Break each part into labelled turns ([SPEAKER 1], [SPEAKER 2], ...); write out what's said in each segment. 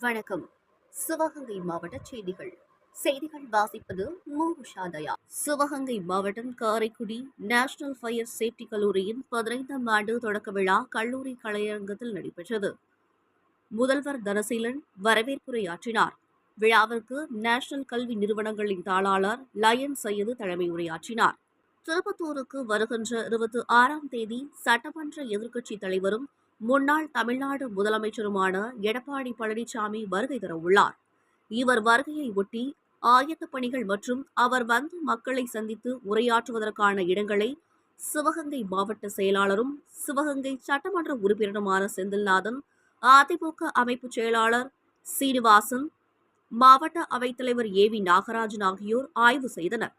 [SPEAKER 1] வணக்கம். சிவகங்கை மாவட்ட செய்திகள். செய்திகள் வாசிப்பது மு. உஷாதயா. சிவகங்கை மாவட்டம் காரைக்குடி நேஷனல் ஃபயர் சேஃப்டி கல்லூரியின் பதினைந்தாம் ஆண்டு தொடக்க விழா கல்லூரி கலையரங்கத்தில் நடைபெற்றது. முதல்வர் தனசீலன் வரவேற்புரையாற்றினார். விழாவிற்கு நேஷனல் கல்வி நிறுவனங்களின் தாளாளர் லயன் சையது தலைமை உரையாற்றினார். திருப்பத்தூருக்கு வருகின்ற இருபத்தி ஆறாம் தேதி சட்டமன்ற எதிர்க்கட்சித் தலைவரும் முன்னாள் தமிழ்நாடு முதலமைச்சருமான எடப்பாடி பழனிசாமி வருகை தரவுள்ளார். உள்ளார் இவர் வருகையை ஒட்டி ஆயத்த பணிகள் மற்றும் அவர் வந்து மக்களை சந்தித்து உரையாற்றுவதற்கான இடங்களை சிவகங்கை மாவட்ட செயலாளரும் சிவகங்கை சட்டமன்ற உறுப்பினருமான செந்தில்நாதன் அதிமுக அமைப்பு செயலாளர் சீனிவாசன் மாவட்ட அவைத்தலைவர் ஏ வி நாகராஜன் ஆகியோர் ஆய்வு செய்தனர்.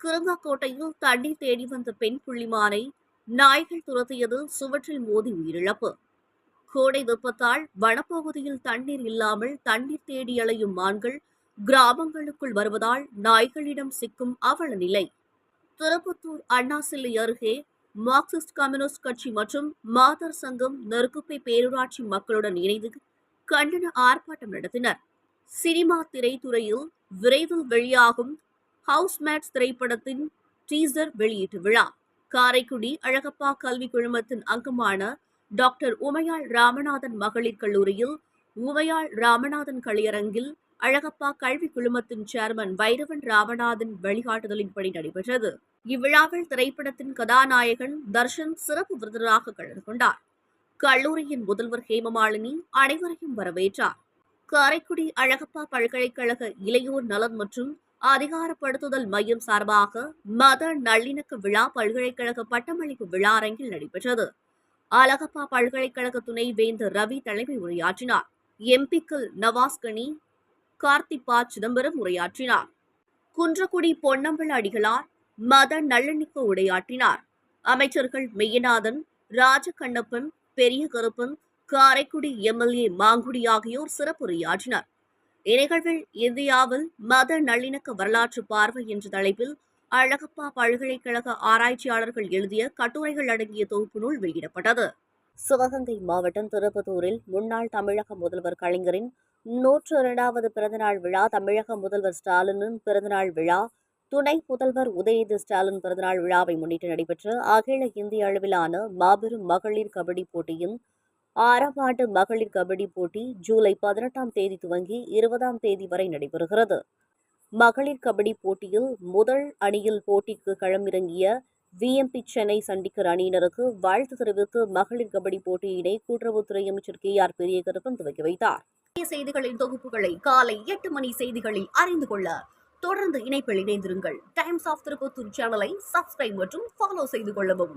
[SPEAKER 1] கிருங்காக்கோட்டையில் தண்ணீர் தேடி வந்த பெண் புள்ளிமானை நாய்கள் துரத்தியது சுவற்றில் மோதி உயிரிழப்பு. கோடை வெப்பத்தால் வனப்பகுதியில் தண்ணீர் இல்லாமல் தண்ணீர் தேடி அலையும் மான்கள் கிராமங்களுக்குள் வருவதால் நாய்களிடம் சிக்கும் அவல நிலை. திருப்பத்தூர் அண்ணாசிலை அருகே மார்க்சிஸ்ட் கம்யூனிஸ்ட் கட்சி மற்றும் மாதர் சங்கம் நெருக்குப்பை பேரூராட்சி மக்களுடன் இணைந்து கண்டன ஆர்ப்பாட்டம் நடத்தினர். சினிமா திரைத்துறையில் விரைவில் வெளியாகும் ஹவுஸ்மேட்ஸ் திரைப்படத்தின் டீசர் வெளியீட்டு விழா. காரைக்குடி அழகப்பா கல்வி குழுமத்தின் அங்கமான டாக்டர் உமையாள் ராமநாதன் மகளிர் கல்லூரியில் உமையாள் ராமநாதன் கலையரங்கில் அழகப்பா கல்வி குழுமத்தின் சேர்மன் வைரவன் ராமநாதன் வழிகாட்டுதலின்படி நடைபெற்றது. இவ்விழாவில் திரைப்படத்தின் கதாநாயகன் தர்ஷன் சிறப்பு விருந்தினராக கலந்து கொண்டார். கல்லூரியின் முதல்வர் ஹேமமாலினி அனைவரையும் வரவேற்றார். காரைக்குடி அழகப்பா பல்கலைக்கழக இளையோர் நலன் மற்றும் அதிகாரப்படுத்துதல் மையம் சார்பாக மத நல்லிணக்க விழா பல்கலைக்கழக பட்டமளிப்பு விழா அரங்கில் நடைபெற்றது. அழகப்பா பல்கலைக்கழக துணை வேந்தர் ரவி தலைமை உரையாற்றினார். எம்பிக்கள் நவாஸ்கனி கார்த்திபா சிதம்பரம் உரையாற்றினார். குன்றக்குடி பொன்னம்பல அடிகளார் மத நல்லெண்ணிக்க உரையாற்றினார். அமைச்சர்கள் மெய்யநாதன் ராஜகண்ணப்பன் பெரிய கருப்பன் காரைக்குடி எம்எல்ஏ மாங்குடி ஆகியோர் சிறப்புரையாற்றினர். இந்நிகழ்வில் இந்தியாவில் மத நல்லிணக்க வரலாற்று பார்வை என்ற தலைப்பில் அழகப்பா பல்கலைக்கழக ஆராய்ச்சியாளர்கள் எழுதிய கட்டுரைகள் அடங்கிய தொகுப்பு நூல் வெளியிடப்பட்டது. சிவகங்கை மாவட்டம் திருப்பத்தூரில் முன்னாள் தமிழக முதல்வர் கலைஞரின் நூற்று இரண்டாவது பிறந்தநாள் விழா தமிழக முதல்வர் ஸ்டாலினின் பிறந்தநாள் விழா துணை முதல்வர் உதயநிதி ஸ்டாலின் பிறந்தநாள் விழாவை முன்னிட்டு நடைபெற்ற அகில இந்திய அளவிலான மாபெரும் மகளிர் கபடி போட்டியின் ஆறாம் ஆண்டு மகளிர் கபடி போட்டி ஜூலை பதினெட்டாம் தேதி துவங்கி இருபதாம் தேதி வரை நடைபெறுகிறது. மகளிர் கபடி போட்டியில் முதல் அணியில் போட்டிக்கு களமிறங்கிய விஎம்பி சென்னை சண்டிகர் அணியினருக்கு வாழ்த்து தெரிவித்து மகளிர் கபடி போட்டியினை கூட்டுறவுத்துறை அமைச்சர் கே ஆர் பெரியகருப்பன் துவக்கி வைத்தார். செய்திகளின் தொகுப்புகளை காலை எட்டு மணி செய்திகளில் அறிந்து கொள்ள தொடர்ந்து இணைப்பில் இணைந்திருங்கள். டைம்ஸ் ஆஃப் திருப்பத்தூர் சேனலை சப்ஸ்கிரைப் மற்றும் ஃபாலோ செய்து கொள்ளவும்.